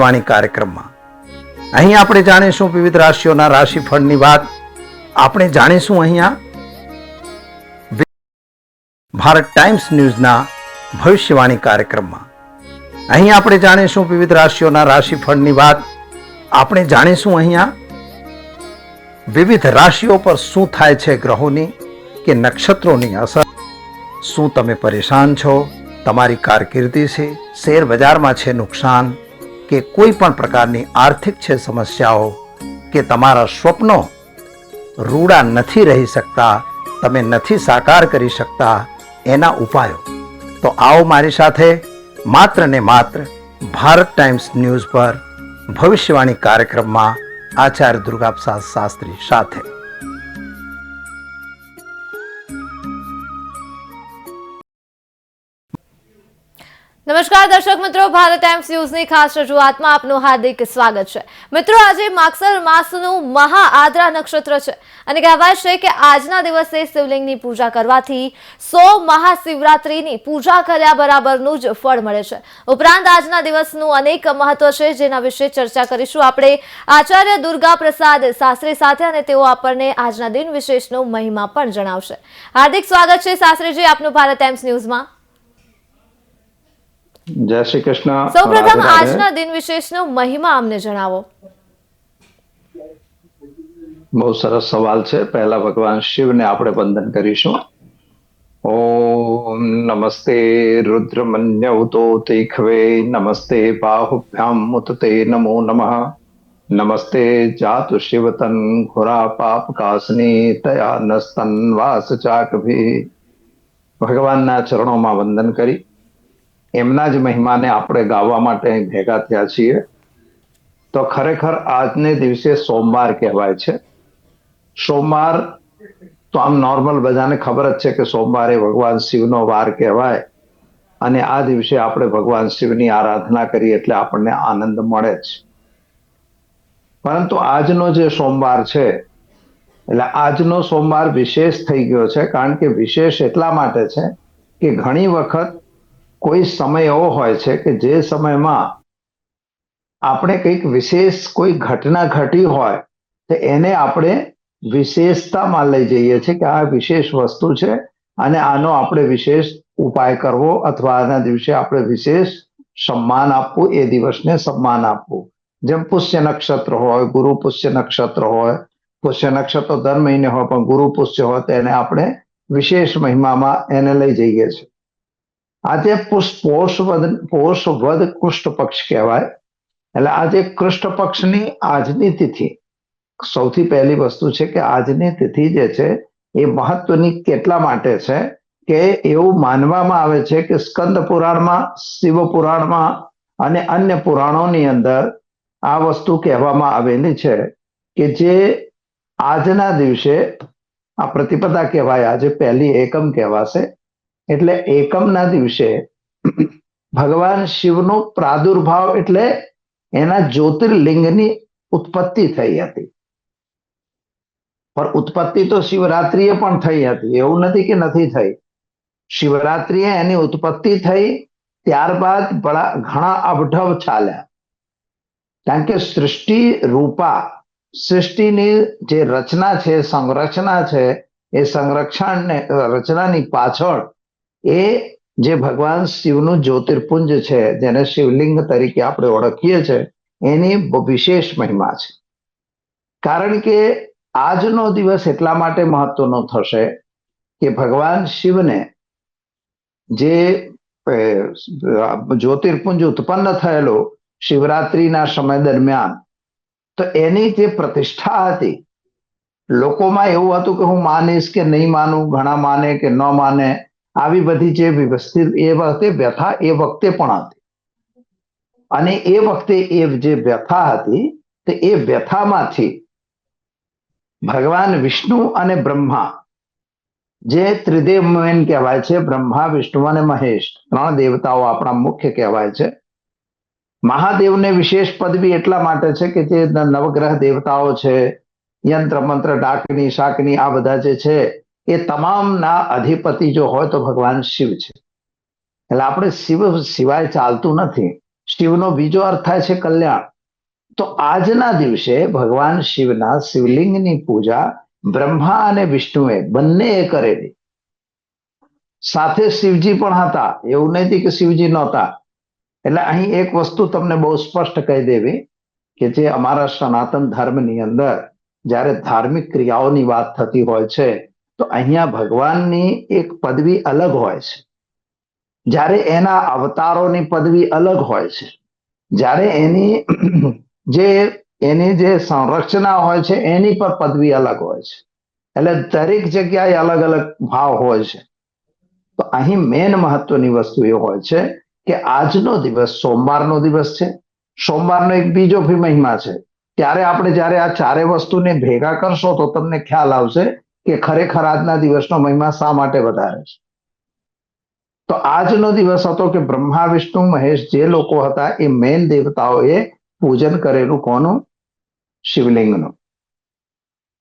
વાણી કાર્યક્રમમાં. અહીં આપણે જાણીશું વિવિધ રાશિઓના રાશિફળની વાત. આપણે જાણીશું અહીંયા ભારત ટાઈમ્સ ન્યૂઝના ભવિષ્યવાણી કાર્યક્રમમાં. અહીં આપણે જાણીશું વિવિધ રાશિઓના રાશિફળની વાત. આપણે જાણીશું અહીંયા વિવિધ રાશિઓ પર શું થાય છે ગ્રહોની કે નક્ષત્રોની અસર. શું તમે પરેશાન છો? તમારી કારકિર્દી છે શેર બજારમાં છે નુકસાન. કે કોઈ પણ પ્રકારની આર્થિક છે સમસ્યાઓ કે તમારા સ્વપ્નો રૂડા નથી રહી શકતા, તમે નથી સાકાર કરી શકતા એના ઉપાયો. તો આવો મારી સાથે માત્ર ને માત્ર ભારત ટાઈમ્સ ન્યૂઝ પર ભવિષ્યવાણી કાર્યક્રમમાં આચાર્ય દુર્ગાપ્રસાદ શાસ્ત્રી સાથે. નમસ્કાર દર્શક મિત્રો, ભારત ટાઈમ્સ ન્યૂઝની ખાસ રજૂઆતમાં આપનું હાર્દિક સ્વાગત છે. મિત્રો, આજે માગસર માસનું મહા આદ્રા નક્ષત્ર છે અને કહેવાય છે કે આજના દિવસે શિવલિંગની પૂજા કરવાથી સો મહાશિવરાત્રિની પૂજા કર્યા બરાબરનું જ ફળ મળે છે. ઉપરાંત આજના દિવસનું અનેક મહત્વ છે જેના વિશે ચર્ચા કરીશું આપણે. આચાર્ય દુર્ગા પ્રસાદ શાસ્ત્રી સાથે અને તેઓ આપણને આજના દિન વિશેષનો મહિમા પણ જણાવશે. હાર્દિક સ્વાગત છે શાસ્ત્રીજી આપનું ભારત ટાઈમ્સ ન્યૂઝમાં. જય શ્રી કૃષ્ણ. સૌપ્રથમ. આજના દિન વિશેષનો મહિમા અમને જણાવો. બહુ સરસ સવાલ છે. પહેલા ભગવાન શિવને આપણે વંદન કરીશું. ઓમ નમસ્તે રુદ્રમન્યૌતો તીખવે નમસ્તે બાહુભ્યામ મુતતે નમો નમઃ. નમસ્તે જાતુ શિવતન ઘોરા પાપ કાસની તયા નસ્તન વાસ ચાકભી. ભગવાનના ચરણોમાં વંદન કરી. એમના જ મહિમાને આપણે ગાવા માટે ભેગા થયા છીએ. તો ખરેખર આજને દિવસે સોમવાર કહેવાય છે. સોમવાર તો આમ નોર્મલ બધાને ખબર જ છે કે સોમવારે ભગવાન શિવનો વાર કહેવાય. અને આ દિવસે આપણે ભગવાન શિવની આરાધના કરીએ એટલે આપણને આનંદ મળે જ. પરંતુ આજનો જે સોમવાર છે, એટલે આજનો સોમવાર વિશેષ થઈ ગયો છે, કારણ કે વિશેષ એટલા માટે છે કે ઘણી વખત કોઈ સમય એવો હોય છે કે જે સમયમાં આપણે કંઈક વિશેષ કોઈ ઘટના ઘટી હોય, તો એને આપણે વિશેષતામાં લઈ જઈએ છીએ કે આ વિશેષ વસ્તુ છે અને આનો આપણે વિશેષ ઉપાય કરવો અથવા આના દિવસે આપણે વિશેષ સન્માન આપવું, એ દિવસને સન્માન આપવું. જેમ પુષ્ય નક્ષત્ર હોય, ગુરુ પુષ્ય નક્ષત્ર હોય, પુષ્ય નક્ષત્ર દર મહિને હોય, પણ ગુરુ પુષ્ય હોય, તો એને આપણે વિશેષ મહિમામાં એને લઈ જઈએ છીએ. આજે પુષ- પોષવદ પોષ કૃષ્ણ પક્ષ કહેવાય. એટલે આજે કૃષ્ણ પક્ષની આજની તિથિ. સૌથી પહેલી વસ્તુ છે કે આજની તિથિ જે છે એ મહત્વની કેટલા માટે છે કે એવું માનવામાં આવે છે કે સ્કંદ પુરાણમાં, શિવ પુરાણમાં અને અન્ય પુરાણોની અંદર આ વસ્તુ કહેવામાં આવેલી છે કે જે આજના દિવસે આ પ્રતિપદા કહેવાય. આજે પહેલી એકમ કહેવાશે. એટલે એકમના દિવસે ભગવાન શિવનો પ્રાદુર્ભાવ એટલે એના જ્યોતિર્લિંગની ઉત્પત્તિ થઈ હતી. પણ ઉત્પત્તિ તો શિવરાત્રિએ પણ થઈ હતી. એવું નથી કે નથી થઈ. શિવરાત્રિએ એની ઉત્પત્તિ થઈ, ત્યારબાદ ઘણા અભઢવ ચાલ્યા. કારણ કે સૃષ્ટિ રૂપા, સૃષ્ટિની જે રચના છે, સંરચના છે, એ સંરક્ષણને, રચનાની પાછળ એ જે ભગવાન શિવનું જ્યોતિર્પુંજ છે, જેને શિવલિંગ તરીકે આપણે ઓળખીએ છીએ એની વિશેષ મહિમા છે. કારણ કે આજનો દિવસ એટલા માટે મહત્વનો થશે કે ભગવાન શિવને જે જ્યોતિર્પુંજ ઉત્પન્ન થયેલો શિવરાત્રિના સમય દરમિયાન, તો એની જે પ્રતિષ્ઠા હતી, લોકોમાં એવું હતું કે હું માનીશ કે નહીં માનું, ઘણા માને કે ન માને આવી બધી જે વ્યવસ્થિત એ વખતે વ્યથા એ વખતે પણ હતી. અને એ વખતે એ જે વ્યથા હતી, તે એ વ્યથામાંથી ભગવાન વિષ્ણુ અને બ્રહ્મા, જે ત્રિદેવ મેન કહેવાય છે, બ્રહ્મા, વિષ્ણુ અને મહેશ, ત્રણ દેવતાઓ આપણા મુખ્ય કહેવાય છે. મહાદેવને વિશેષ પદવી એટલા માટે છે કે જે નવગ્રહ દેવતાઓ છે, યંત્ર મંત્ર, ડાકની, શાકની, આ બધા જે છે એ તમામના અધિપતિ જો હોય તો ભગવાન શિવ છે. એટલે આપણે શિવ સિવાય ચાલતું નથી. શિવનો બીજો અર્થ થાય છે કલ્યાણ. તો આજના દિવસે ભગવાન શિવના શિવલિંગની પૂજા બ્રહ્મા અને વિષ્ણુએ બંનેએ કરેલી. સાથે શિવજી પણ હતા. એવું નથી કે શિવજી નહોતા. એટલે અહીં એક વસ્તુ તમને બહુ સ્પષ્ટ કહી દેવી કે જે અમારા સનાતન ધર્મની અંદર જ્યારે ધાર્મિક ક્રિયાઓની વાત થતી હોય છે તો અહીંયા ભગવાનની એક પદવી અલગ હોય છે. જ્યારે એના અવતારોની પદવી અલગ હોય છે. જ્યારે એની જે એની જે સંરચના હોય છે, એની પર પદવી અલગ હોય છે. એટલે દરેક જગ્યાએ અલગ અલગ ભાવ હોય છે. તો અહીં મેન મહત્વની વસ્તુ એ હોય છે કે આજનો દિવસ સોમવારનો દિવસ છે. સોમવારનો એક બીજો મહિમા છે. ત્યારે આપણે જ્યારે આ ચારે વસ્તુને ભેગા કરશો તો તમને ખ્યાલ આવશે કે ખરેખર આજના દિવસનો મહિમા શા માટે વધારે છે? તો આજનો દિવસ હતો કે બ્રહ્મા, વિષ્ણુ, મહેશ જે લોકો હતા એ મેન દેવતાઓએ પૂજન કરેલું કોનું? શિવલિંગનું.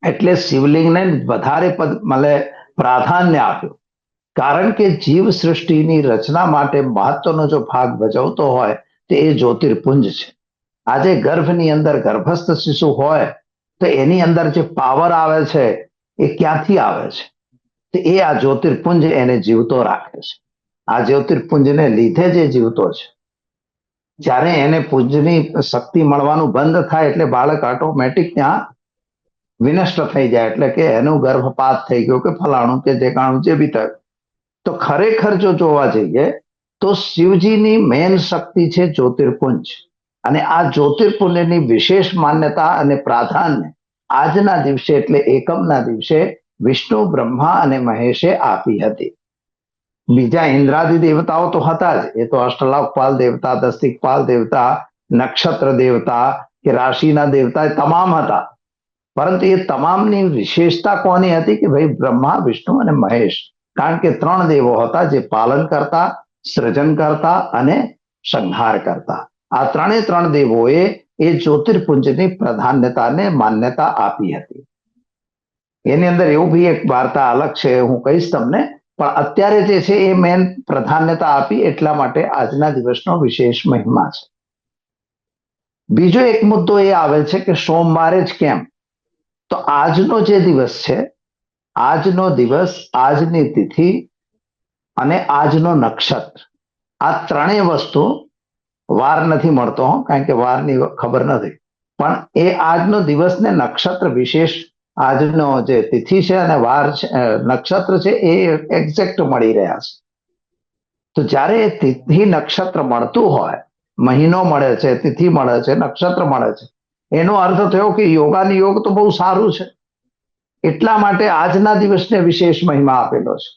એટલે શિવલિંગને વધારે પદ મળે પ્રાધાન્ય આપ્યું. કારણ કે જીવ સૃષ્ટિની રચના માટે મહત્વનો જો ભાગ ભજવતો હોય તો એ જ્યોતિર્પુંજ છે. આજે ગર્ભની અંદર ગર્ભસ્થ શિશુ હોય તો એની અંદર જે પાવર આવે છે એ ક્યાંથી આવે છે? તો એ આ જ્યોતિર્પુંજ એને જીવતો રાખે છે. આ જ્યોતિર્પુંજને લીધે જે જીવતો છે. જ્યારે એને પુંજની શક્તિ મળવાનું બંધ થાય એટલે બાળક ઓટોમેટિક ત્યાં વિનષ્ટ થઈ જાય એટલે કે એનું ગર્ભપાત થઈ ગયો કે ફલાણું કે ઢેકાણું જે બી થયું. તો ખરેખર જો જોવા જઈએ તો શિવજીની મેન શક્તિ છે જ્યોતિર્પુંજ. અને આ જ્યોતિર્પુંજની વિશેષ માન્યતા અને પ્રાધાન્ય આજના દિવસે એટલે એકમના દિવસે વિષ્ણુ, બ્રહ્મા અને મહેશે આપી હતી. બીજા ઇન્દ્રાદિ દેવતાઓ તો હતા જ. એ તો અષ્ટલાકપાલ દેવતા દસ્તિકપાલ દેવતા, નક્ષત્ર દેવતા કે રાશિના દેવતા તમામ હતા. પરંતુ એ તમામની વિશેષતા કોની હતી કે ભાઈ બ્રહ્મા, વિષ્ણુ અને મહેશ? કારણ કે ત્રણ દેવો હતા જે પાલન કરતા, સૃજન કરતા અને સંહાર કરતા. આ ત્રણે ત્રણ દેવોએ એ જ્યોતિર્પુંજની પ્રાધાન્યતાને માન્યતા આપી હતી. એની અંદર એવું બી એક વાર્તા અલગ છે, હું કહીશ તમને. પણ અત્યારે જે છે એ મેન પ્રાધાન્યતા આપી એટલા માટે આજના દિવસનો વિશેષ મહિમા છે. બીજો એક મુદ્દો એ આવે છે કે સોમવારે જ કેમ? તો આજનો જે દિવસ છે, આજનો દિવસ આજની તિથિ અને આજનો નક્ષત્ર. આ ત્રણેય વસ્તુ વાર નથી મળતો હો, કારણ કે વારની ખબર નથી. પણ એ આજનો દિવસને નક્ષત્ર વિશેષ આજનો જે તિથિ છે અને વાર છે નક્ષત્ર છે એ એક્ઝેક્ટ મળી રહ્યા છે. તો જ્યારે તિથિ નક્ષત્ર મળતું હોય મહિનો મળે છે તિથિ મળે છે નક્ષત્ર મળે છે એનો અર્થ થયો કે યોગાની યોગ તો બહુ સારું છે. એટલા માટે આજના દિવસને વિશેષ મહિમા આપેલો છે.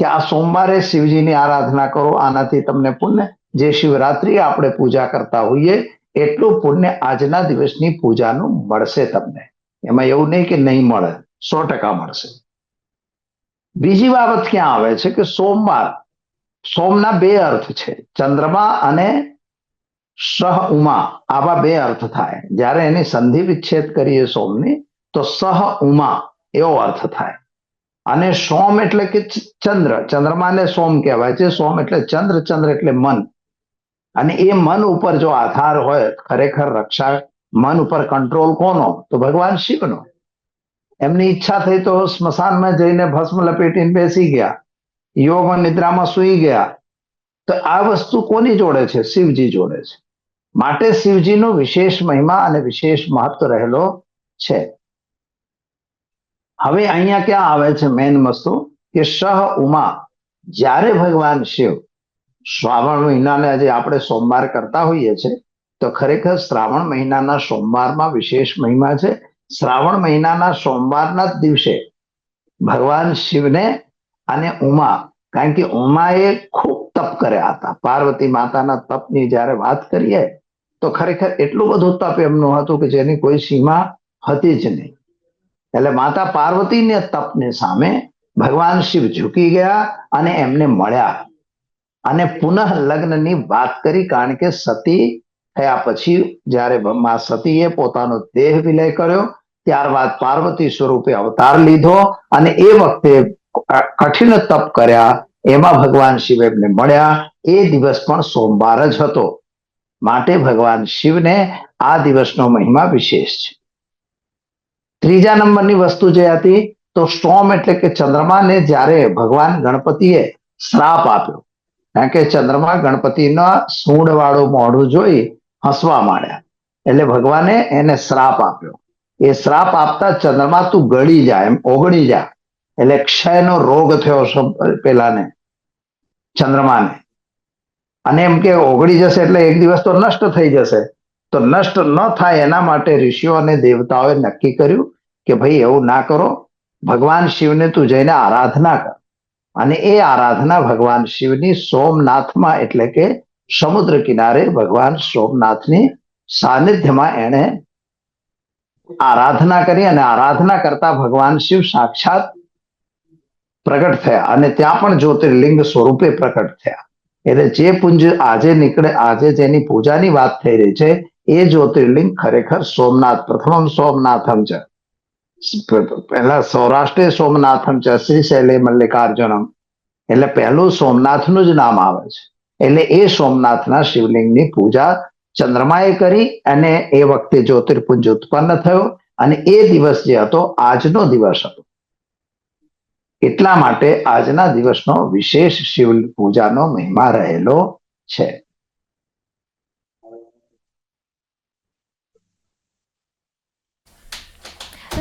કે આ સોમવારે શિવજીની આરાધના કરો આનાથી તમને પુણ્ય જે શિવરાત્રી આપણે પૂજા કરતા હોઈએ, એટલું પુણ્ય આજના દિવસની પૂજાનું મળશે તમને. એમાં એવું નહીં કે નહીં મળે, સો ટકા મળશે. બીજી બાબત ક્યાં આવે છે કે સોમવાર, સોમના બે અર્થ છે, ચંદ્રમા અને સહ ઉમા, આવા બે અર્થ થાય. જ્યારે એની સંધિ વિચ્છેદ કરીએ સોમની, તો સહ ઉમા, એવો અર્થ થાય. અને સોમ એટલે કે ચંદ્ર. ચંદ્રમાને સોમ કહેવાય છે. સોમ એટલે ચંદ્ર ચંદ્ર એટલે મન. અને એ મન ઉપર જો આધાર હોય, ખરેખર રક્ષા, મન ઉપર કંટ્રોલ કોનો? તો ભગવાન શિવનો. એમની ઈચ્છા થઈ તો સ્મશાનમાં જઈને ભસ્મ લપેટીને બેસી ગયા. યોગ નિદ્રામાં સૂઈ ગયા. તો આ વસ્તુ કોની જોડે છે? શિવજી જોડે છે. માટે શિવજીનો વિશેષ મહિમા અને વિશેષ મહત્વ રહેલો છે. હવે અહીંયા ક્યાં આવે છે મેન વસ્તુ? કે સહ ઉમા. જ્યારે ભગવાન શિવ શ્રાવણ મહિનાને આજે આપણે સોમવાર કરતા હોઈએ છીએ તો ખરેખર શ્રાવણ મહિનાના સોમવારમાં વિશેષ મહિમા છે. શ્રાવણ મહિનાના સોમવારના જ દિવસે ભગવાન શિવને અને ઉમા, કારણ કે ઉમાએ ખૂબ તપ કર્યા હતા. પાર્વતી માતાના તપની જ્યારે વાત કરીએ, તો ખરેખર એટલું બધું તપ એમનું હતું કે જેની કોઈ સીમા હતી જ નહીં. એટલે માતા પાર્વતીને તપને સામે ભગવાન શિવ ઝૂકી ગયા અને એમને મળ્યા. અને પુનઃ લગ્નની વાત કરી, કારણ કે સતી થયા પછી જ્યારે મા સતીએ પોતાનો દેહ વિલય કર્યો, ત્યારબાદ પાર્વતી સ્વરૂપે અવતાર લીધો અને એ વખતે કઠિન તપ કર્યા. એમાં ભગવાન શિવ એમને મળ્યા. એ દિવસ પણ સોમવાર જ હતો. માટે ભગવાન શિવને આ દિવસનો મહિમા વિશેષ છે. ત્રીજા નંબરની વસ્તુ જે હતી, તો સ્ટોમ એટલે કે ચંદ્રમાને જ્યારે ભગવાન ગણપતિએ શ્રાપ આપ્યો. કારણ કે ચંદ્રમા ગણપતિના સૂંઢ વાળું મોઢું જોઈ હસવા માંડ્યા. એટલે ભગવાને એને શ્રાપ આપ્યો. એ શ્રાપ આપતા ચંદ્રમા તું ગળી જા, એમ ઓગળી જા. એટલે ક્ષયનો રોગ થયો પેલાને, ચંદ્રમાને. અને એમ કે ઓગળી જશે એટલે એક દિવસ તો નષ્ટ થઈ જશે. તો નષ્ટ ન થાય એના માટે ઋષિઓ અને દેવતાઓએ નક્કી કર્યું કે ભાઈ એવું ના કરો. ભગવાન શિવને તું જઈને આરાધના કર. અને એ આરાધના ભગવાન શિવની સોમનાથમાં, એટલે કે સમુદ્ર કિનારે ભગવાન સોમનાથની સાનિધ્યમાં એણે આરાધના કરી અને આરાધના કરતા ભગવાન શિવ સાક્ષાત પ્રગટ થયા અને ત્યાં પણ જ્યોતિર્લિંગ સ્વરૂપે પ્રકટ થયા. એટલે જે પુંજ આજે નીકળે, આજે જેની પૂજાની વાત થઈ રહી છે, એ જ્યોતિર્લિંગ ખરેખર સોમનાથ પ્રથમ સોમનાથમ છે. પહેલા સૌરાષ્ટ્રે સોમનાથમ છે શ્રી શૈલે મલ્લિકાર્જુનમ. એટલે પહેલું સોમનાથનું જ નામ આવે છે. એટલે એ સોમનાથના શિવલિંગની પૂજા ચંદ્રમાએ કરી અને એ વખતે જ્યોતિર્પુંજ ઉત્પન્ન થયો અને એ દિવસ જે હતો, આજનો દિવસ હતો. એટલા માટે આજના દિવસનો વિશેષ શિવ પૂજાનો મહિમા રહેલો છે.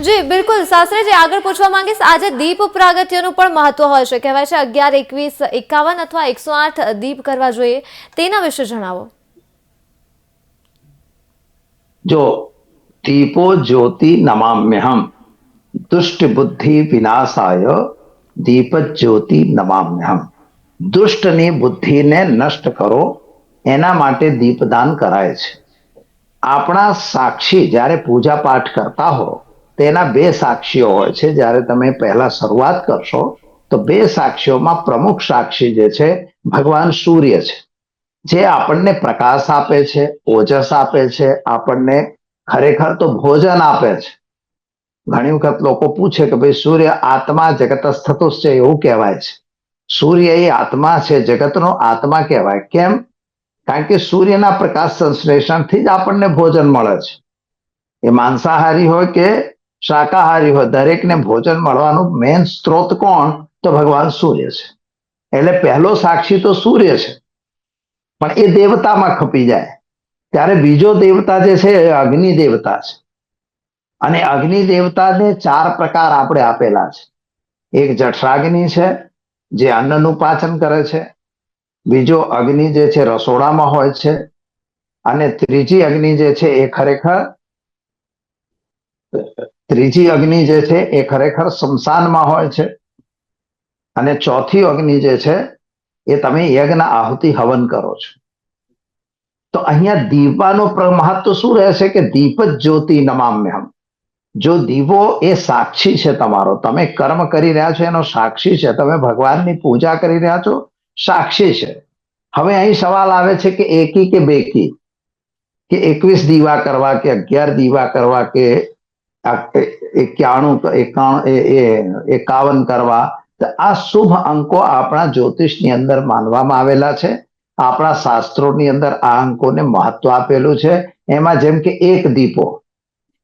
જી, બિલકુલ. શાસ્ત્રીજી આગળ પૂછવા માંગીશ, આજે દીપ પ્રાગટ્યનું પણ મહત્વ હોય છે. કહેવાય છે અગિયાર, એકવીસ, એકાવન અથવા એકસો આઠ દીપ કરવા જોઈએ. તેના વિશે જણાવો. જો દીપો જ્યોતિ નમામ્યહમ દુષ્ટ બુદ્ધિ વિનાશાય દીપ જ્યોતિ નમામ્યહમ. દુષ્ટની બુદ્ધિને નષ્ટ કરો, એના માટે દીપદાન કરાય છે. આપણા સાક્ષી જ્યારે પૂજા પાઠ કરતા હો તેના બે સાક્ષીઓ હોય છે. જ્યારે તમે પહેલા શરૂઆત કરશો, તો બે સાક્ષીઓમાં પ્રમુખ સાક્ષી જે છે, ભગવાન સૂર્ય છે. જે આપણને પ્રકાશ આપે છે, ઓજસ આપે છે, આપણને ખરેખર તો ભોજન આપે છે. ઘણી વખત લોકો પૂછે કે ભાઈ, સૂર્ય આત્મા જગત થતો છે? એવું કહેવાય છે. સૂર્ય એ આત્મા છે, જગતનો આત્મા કહેવાય. કેમ? કારણ કે સૂર્યના પ્રકાશ સંશ્લેષણથી જ આપણને ભોજન મળે છે. એ માંસાહારી હોય કે શાકાહારી હોય, દરેકને ભોજન મળવાનું મેન સ્ત્રોત કોણ? તો ભગવાન સૂર્ય છે. એટલે પહેલો સાક્ષી તો સૂર્ય છે. પણ એ દેવતામાં ખપી જાય. ત્યારે બીજો દેવતા જે છે, એ અગ્નિ દેવતા છે. અને અગ્નિ દેવતાને ચાર પ્રકાર આપણે આપેલા છે. એક જઠરાગ્નિ છે, જે અન્નનું પાચન કરે છે. બીજો અગ્નિ જે છે, રસોડામાં હોય છે. અને ત્રીજી અગ્નિ જે છે, એ ખરેખર ત્રીજી અગ્નિ જે છે એ ખરેખર સ્મશાનમાં હોય છે. અને ચોથી અગ્નિ જે છે એ તમે યજ્ઞ આહુતિ હવન કરો છો. તો અહીંયા દીવાનું મહત્વ શું રહેશે કે દીપ જ જ્યોતિ નમામ્યહમ. જો દીવો એ સાક્ષી છે તમારો, તમે કર્મ કરી રહ્યા છો, એનો સાક્ષી છે, તમે ભગવાનની પૂજા કરી રહ્યા છો, સાક્ષી છે. હવે અહીં સવાલ આવે છે કે એકી કે બેકી? કે એકવીસ દીવા કરવા, કે અગિયાર દીવા કરવા, કે એકાણું એ- એ- એકાવન કરવા. આ શુભ અંકો આપણા જ્યોતિષની અંદર માનવામાં આવેલા છે. આપણા શાસ્ત્રોની અંદર આ અંકોને મહત્વ આપેલું છે. એમાં જેમ કે એક દીપો.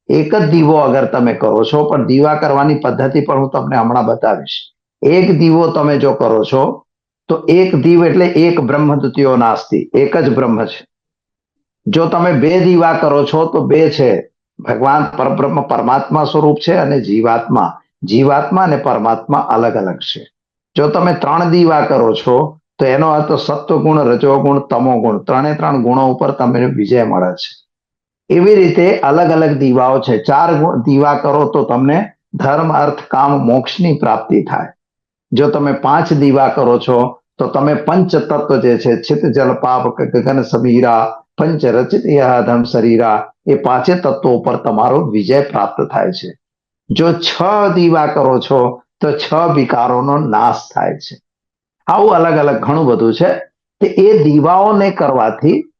એક જ દીવો અગર તમે કરો છો, પણ દીવા કરવાની પદ્ધતિ પણ હું તમને હમણાં બતાવીશ. એક દીવો તમે જો કરો છો, તો એક દીવ એટલે એક બ્રહ્મ નાસ્તી નાસ્તિ. એક જ બ્રહ્મ છે. જો તમે બે દીવા કરો છો, તો બે છે. ભગવાન પરબ્રહ્મ પરમાત્મા સ્વરૂપ છે અને જીવાત્મા જીવાત્મા અને પરમાત્મા અલગ અલગ છે. જો તમે ત્રણ દીવા કરો છો, તો એનો અર્થ સત્વગુણ, રજોગુણ, તમોગુણ, ત્રણે ત્રણ ગુણો ઉપર તમને વિજય મળે છે. એવી રીતે અલગ અલગ દીવાઓ છે. ચાર દીવા કરો તો તમને ધર્મ, અર્થ, કામ, મોક્ષની પ્રાપ્તિ થાય. જો તમે પાંચ દીવા કરો છો, તો તમે પંચ તત્વ જે છે ચિત જલ, પાપ ગગન સમીરા, પંચ રચિત ધમ, શરીરા એ પાંચે તત્વો ઉપર તમારો વિજય પ્રાપ્ત થાય છે. જો છ દીવા કરો છો, તો છ વિકારોનો નાશ થાય છે. આવું અલગ અલગ ઘણું બધું છે. કે એ દીવાઓને કરવાથી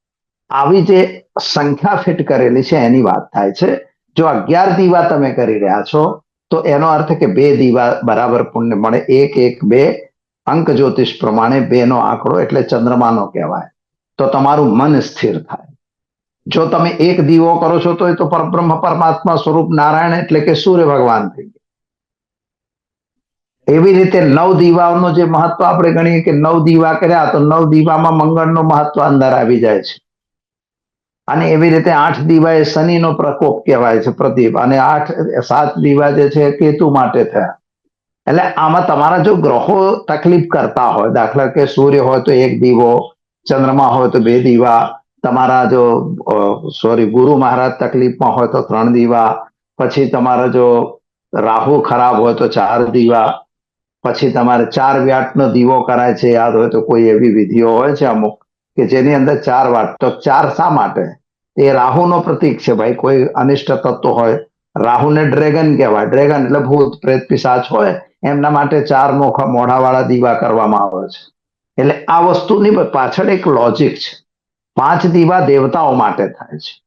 આવી જે સંખ્યા ફિટ કરેલી છે, એની વાત થાય છે. જો અગિયાર દીવા તમે કરી રહ્યા છો, તો એનો અર્થ કે બે દીવા બરાબર પુણ્ય મળે. એક એક, બે અંક જ્યોતિષ પ્રમાણે બે નો આંકડો એટલે ચંદ્રમાનો કહેવાય. તો તમારું મન સ્થિર થાય. જો તમે એક દીવો કરો છો તો એ તો પરબ્રહ્મ પરમાત્મા સ્વરૂપ નારાયણ એટલે કે સૂર્ય ભગવાન થઈ ગયા. એવી રીતે નવ દીવાઓનો જે મહત્વ આપણે ગણીએ કે નવ દીવા કર્યા, તો નવ દીવામાં મંગળનો મહત્વ અંદર આવી જાય છે. અને એવી રીતે આઠ દીવા એ શનિનો પ્રકોપ કહેવાય છે, પ્રદીપ. અને આઠ, સાત દીવા જે છે, કેતુ માટે થયા. એટલે આમાં તમારા જો ગ્રહો તકલીફ કરતા હોય, દાખલા કે સૂર્ય હોય તો એક દીવો, ચંદ્રમા હોય તો બે દીવા તમારા જો સોરી ગુરુ મહારાજ તકલીફમાં હોય તો ત્રણ દીવા, પછી તમારા જો રાહુ ખરાબ હોય તો ચાર દીવા, પછી તમારે ચાર વ્યાટનો દીવો કરાય છે, યાદ હોય તો કોઈ એવી વિધિઓ હોય છે અમુક, કે જેની અંદર ચાર વાટ, તો ચાર શા માટે? એ રાહુનો પ્રતીક છે ભાઈ, કોઈ અનિષ્ટ તત્વ હોય, રાહુને ડ્રેગન કહેવાય, ડ્રેગન એટલે ભૂત, પ્રેત, પિશાચ હોય, એમના માટે ચાર મોખા, મોઢાવાળા દીવા કરવામાં આવે છે. એટલે આ વસ્તુની પાછળ એક લોજિક છે. પાંચ દીવા દેવતાઓ માટે થાય છે.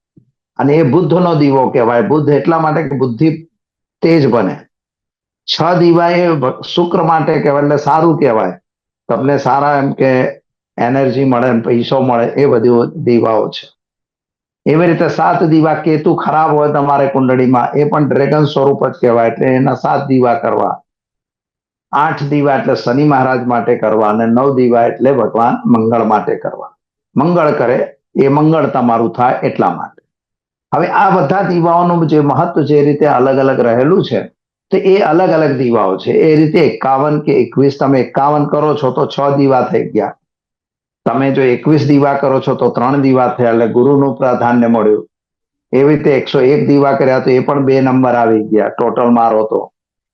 અને એ બુદ્ધનો દીવો કહેવાય. બુદ્ધ એટલા માટે કે બુદ્ધિ તેજ બને. છ દીવા એ શુક્ર માટે કહેવાય એટલે સારું કહેવાય. તમને સારા એમ કે એનર્જી મળે પૈસો મળે એ બધી દીવાઓ છે. એવી રીતે સાત દીવા કેતુ ખરાબ હોય તમારે કુંડળીમાં, એ પણ ડ્રેગન સ્વરૂપ જ કહેવાય એટલે એના સાત દીવા કરવા. આઠ દીવા એટલે શનિ મહારાજ માટે કરવા અને નવ દીવા એટલે ભગવાન મંગળ માટે કરવા. મંગળ કરે, એ મંગળ તમારું થાય એટલા માટે. હવે આ બધા દીવાઓનું જે મહત્વ જે રીતે અલગ અલગ રહેલું છે, તો એ અલગ અલગ દીવાઓ છે. એ રીતે એકાવન કે એકવીસ, તમે એકાવન કરો છો તો છ દીવા થઈ ગયા. તમે જો એકવીસ દીવા કરો છો તો ત્રણ દીવા થયા, એટલે ગુરુનું પ્રાધાન્ય મળ્યું. એવી રીતે એકસો એક દીવા કર્યા તો એ પણ બે નંબર આવી ગયા, ટોટલ મારો તો.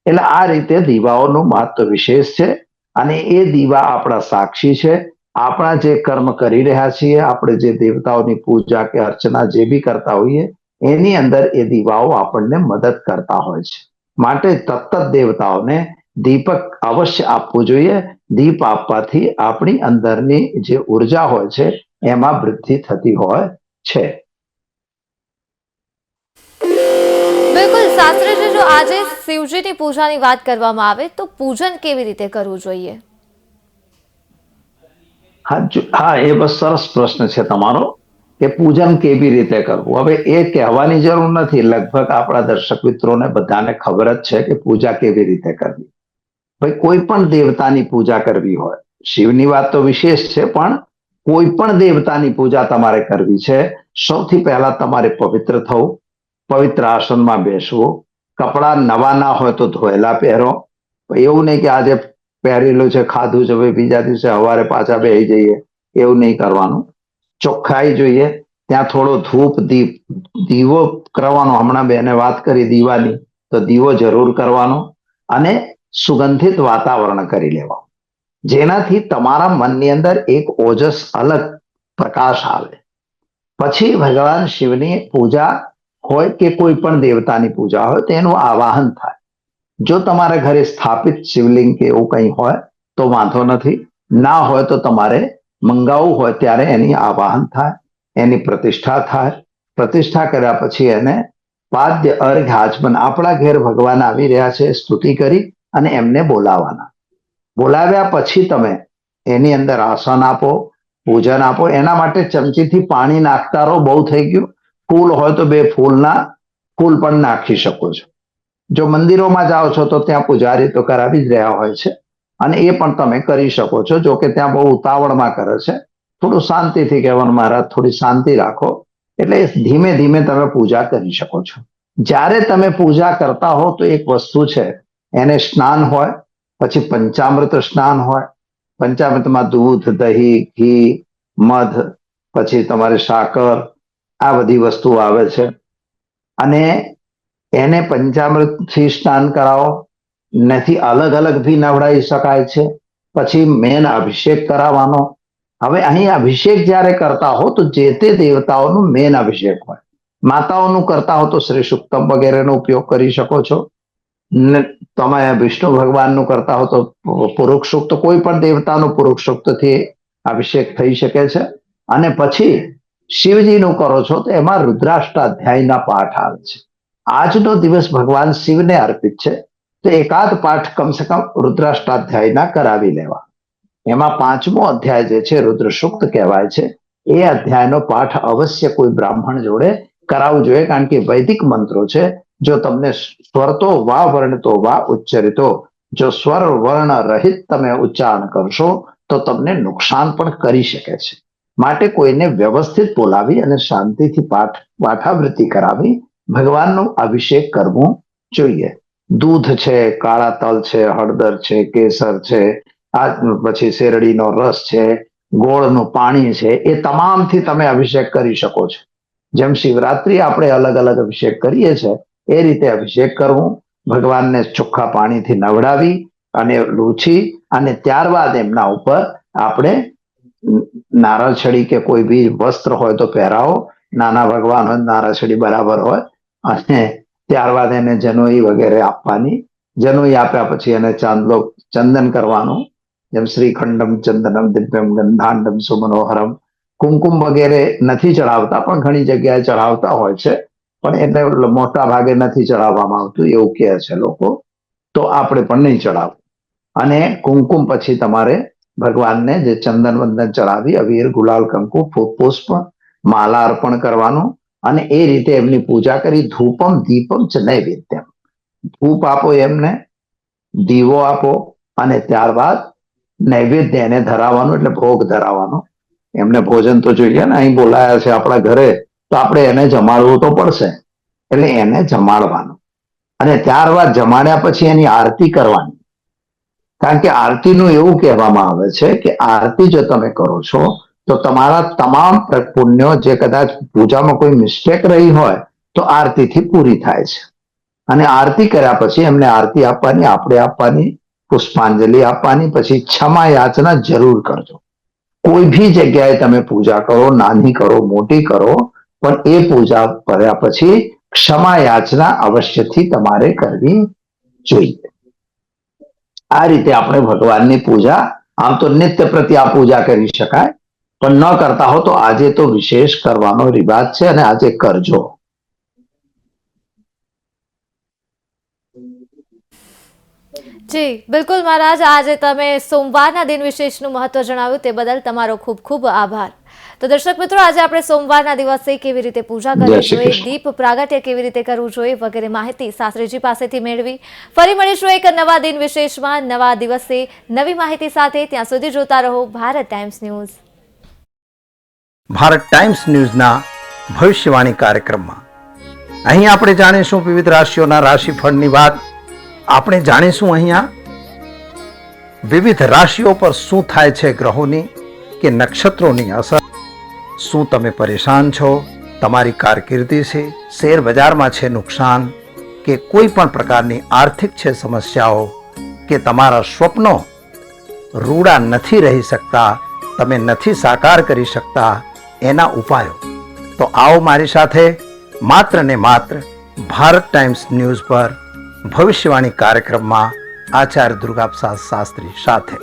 એટલે આ રીતે દીવાઓનું મહત્વ વિશેષ છે, અને એ દીવા આપણા સાક્ષી છે આપણા જે કર્મ કરી રહ્યા છીએ, આપણે જે દેવતાઓની પૂજા કે અર્ચના જે બી કરતા હોઈએ, એની અંદર એ દીવાઓ આપણને મદદ કરતા હોય છે. માટે તત્ત દેવતાઓને દીપક અવશ્ય આપવું જોઈએ. દીપ આપવાથી આપણી અંદરની જે ઊર્જા હોય છે, એમાં વૃદ્ધિ થતી હોય છે. બિલકુલ, શાસ્ત્રજી, જો આજે શિવજીની પૂજાની વાત કરવામાં આવે, તો પૂજન કેવી રીતે કરવું જોઈએ? હા એ બસ સરસ પ્રશ્ન છે તમારો કે પૂજન કેવી રીતે કરવું? હવે એ કહેવાની જરૂર નથી. લગભગ આપણા દર્શક મિત્રોને બધાને ખબર જ છે કે પૂજા કેવી રીતે કરવી. ભાઈ, કોઈ પણ દેવતાની પૂજા કરવી હોય. શિવની વાત તો વિશેષ છે, પણ કોઈ પણ દેવતાની પૂજા તમારે કરવી છે. સૌથી પહેલા તમારે પવિત્ર થવું, પવિત્ર આસનમાં બેસવું, કપડાં નવા ના હોય તો ધોયેલા પહેરો. એવું નહીં કે આજે પહેરેલું છે, ખાધું છે, ભાઈ, બીજા દિવસે સવારે પાછા બેસી જઈએ. એવું નહીં કરવાનું. ચોખ્ખાઈ જોઈએ. ત્યાં થોડો ધૂપ દીપ દીવો કરવાનો. હમણાં બેને વાત કરી દીવાની. તો દીવો જરૂર કરવાનો અને સુગંધિત વાતાવરણ કરી લેવા જેનાથી તમારા મનની અંદર એક ઓજસ અલગ પ્રકાશ આવે. પછી ભગવાન શિવની પૂજા હોય કે કોઈ પણ દેવતાની પૂજા હોય તેનું આવાહન થાય. જો તમારા ઘરે સ્થાપિત શિવલિંગ કે એવું કંઈ હોય, તો વાંધો નથી. ના હોય તો તમારે મંગાવવું હોય ત્યારે એની આવાહન થાય, એની પ્રતિષ્ઠા થાય. પ્રતિષ્ઠા કર્યા પછી એને પાદ્ય અર્ઘ આચમન. આપણા ઘેર ભગવાન આવી રહ્યા છે, સ્તુતિ કરી અને એમને બોલાવવાના બોલાવ્યા પછી તમે એની અંદર આસન આપો, પૂજન આપો. એના માટે ચમચીથી પાણી નાખતા રહો, બહુ થઈ ગયું. ફૂલ હોય તો બે ફૂલના ફૂલ પણ નાખી શકો છો. જો મંદિરોમાં જાઓ છો તો ત્યાં પૂજારી તો કરાવી જ રહ્યા હોય છે. અને એ પણ તમે કરી શકો છો, જો કે ત્યાં બહુ ઉતાવળમાં કરે છે. થોડું શાંતિથી કહેવાનું મહારાજ, થોડી શાંતિ રાખો. એટલે ધીમે ધીમે તમે પૂજા કરી શકો છો. જ્યારે તમે પૂજા કરતા હો તો એક વસ્તુ છે, એને સ્નાન હોય, પછી પંચામૃત સ્નાન હોય. પંચામૃતમાં દૂધ, દહીં, ઘી, મધ, પછી તમારે સાકર, આ બધી વસ્તુ આવે છે. અને એને પંચામૃતથી સ્નાન કરાવો. નથી અલગ અલગ ભી નવડાવી શકાય છે. પછી મેન અભિષેક કરાવવાનો. હવે અહીં અભિષેક જ્યારે કરતા હો તો જે તે દેવતાઓનું મેન અભિષેક હોય. માતાઓનું કરતા હો તો શ્રી સુક્તમ વગેરેનો ઉપયોગ કરી શકો છો. ને તમે વિષ્ણુ ભગવાનનું કરતા હો તો પુરુષ સુક્ત કોઈ પણ દેવતાનું પુરુષ સુક્તથી અભિષેક થઈ શકે છે. અને પછી શિવજીનું કરો છો તો એમાં રુદ્રાષ્ટાધ્યાયના પાઠ આવે છે. આજનો દિવસ ભગવાન શિવને અર્પિત છે, તો એકાદ પાઠ કમસે કમ રુદ્રાષ્ટાધ્યાયના કરાવી લેવા. એમાં પાંચમો અધ્યાય જે છે, રુદ્ર સૂક્ત કહેવાય છે, એ અધ્યાયનો પાઠ અવશ્ય કોઈ બ્રાહ્મણ જોડે કરાવવું જોઈએ, કારણ કે વૈદિક મંત્રો છે, જો તમને સ્વર તો વા વર્ણ તો વા ઉચ્ચરિતો, જો સ્વર વર્ણ રહિત તમે ઉચ્ચારણ કરશો, તો તમને નુકસાન પણ કરી શકે છે. માટે કોઈને વ્યવસ્થિત બોલાવી અને શાંતિથી પાઠ પાઠાવૃત્તિ કરાવી ભગવાનનો અભિષેક કરવો જોઈએ. દૂધ છે, કાળા તલ છે, હળદર છે, કેસર છે, આ પછી શેરડીનો રસ છે, ગોળનું પાણી છે, એ તમામથી તમે અભિષેક કરી શકો છો. જેમ શિવરાત્રી આપણે અલગ અલગ અભિષેક કરીએ છીએ એ રીતે અભિષેક કરવું, ભગવાનને ચોખ્ખા પાણીથી નવડાવી અને લૂછી અને ત્યારબાદ એમના ઉપર આપણે નારળ છડી કે કોઈ બી વસ્ત્ર હોય તો પહેરાવો. નાના ભગવાન હોય નારળ છડી બરાબર હોય. અને ત્યારબાદ એને જનોઈ વગેરે આપવાની. જનોઈ આપ્યા પછી એને ચાંદલો ચંદન કરવાનું. જેમ શ્રીખંડમ ચંદનમ દિવ્યમ ગંધાંડમ સુમનોહરમ. કુમકુમ વગેરે નથી ચડાવતા પણ ઘણી જગ્યાએ ચડાવતા હોય છે. પણ એટલે મોટા ભાગે નથી ચડાવવામાં આવતું, એવું કહે છે લોકો. તો આપણે પણ નહીં ચડાવવું અને કુમકુમ પછી તમારે ભગવાનને જે ચંદન વંદન ચડાવી અવીર ગુલાલ કંકુ પુષ્પ માલા અર્પણ કરવાનું. અને એ રીતે એમની પૂજા કરી. ધૂપમ, દીપમ ચ નૈવેદ્યમ. ધૂપ આપો એમને, દીવો આપો અને ત્યારબાદ નૈવેદ્ય એને ધરાવવાનો એટલે ભોગ ધરાવવાનો. એમને ભોજન તો જોઈએ ને, અહીં બોલાયા છે આપણા ઘરે, તો આપણે એને જમાડવું તો પડશે. એટલે એને જમાડવાનું. અને ત્યારબાદ જમાડ્યા પછી એની આરતી કરવાની. કારણ કે આરતીનું એવું કહેવામાં આવે છે કે આરતી જો તમે કરો છો તો તમારા તમામ પુણ્યો જે કદાચ પૂજામાં કોઈ મિસ્ટેક રહી હોય, તો આરતીથી પૂરી થાય છે. અને આરતી કર્યા પછી એમને આરતી આપવાની, આપણે આપવાની, પુષ્પાંજલિ આપવાની, પછી ક્ષમા યાચના જરૂર કરજો. કોઈ ભી જગ્યાએ તમે પૂજા કરો, નાની કરો, મોટી કરો, પણ એ પૂજા કર્યા પછી ક્ષમા યાચના અવશ્યથી તમારે કરવી જોઈએ. આ રીતે આપણે ભગવાનની પૂજા, આમ તો નિત્ય પ્રત્યે આ પૂજા કરી શકાય પણ ન કરતા હો તો આજે તો વિશેષ કરવાનો રિવાજ છે અને આજે કરજો. જી બિલકુલ મહારાજ આજે તમે સોમવારના દિન વિશેષનું મહત્વ જણાવ્યું તે બદલ તમારો ખૂબ ખૂબ આભાર. તો દર્શક મિત્રો આજે આપણે સોમવારના દિવસે કેવી રીતે પૂજા કરવી જોઈએ દીપ પ્રાગટ્ય કેવી રીતે કરવું જોઈએ વગેરે માહિતી શાસ્ત્રીજી પાસેથી મેળવી. ફરી મળીશું એક નવા દિન વિશેષમાં નવા દિવસે નવી માહિતી સાથે. ત્યાં સુધી જોતા રહો Bharat times news. Bharat times ન્યૂઝના ભવિષ્યવાણી કાર્યક્રમમાં. અહીં આપણે જાણીશું વિવિધ રાશિઓના રાશિફળની વાત. આપણે જાણીશું અહીંયા વિવિધ રાશિઓ પર શું થાય છે ગ્રહોની કે નક્ષત્રોની અસર. શું તમે પરેશાન છો? તમારી કારકિર્દી છે? શેર બજારમાં છે નુકસાન? કે કોઈ પણ પ્રકારની આર્થિક છે સમસ્યાઓ? કે તમારા સ્વપ્નો રૂડા નથી રહી શકતા? તમે નથી સાકાર કરી શકતા? એના ઉપાયો. તો આવો મારી સાથે માત્ર ને માત્ર ભારત ટાઈમ્સ ન્યૂઝ પર ભવિષ્યવાણી કાર્યક્રમમાં આચાર્ય દુર્ગાપ્રસાદ શાસ્ત્રી સાથે.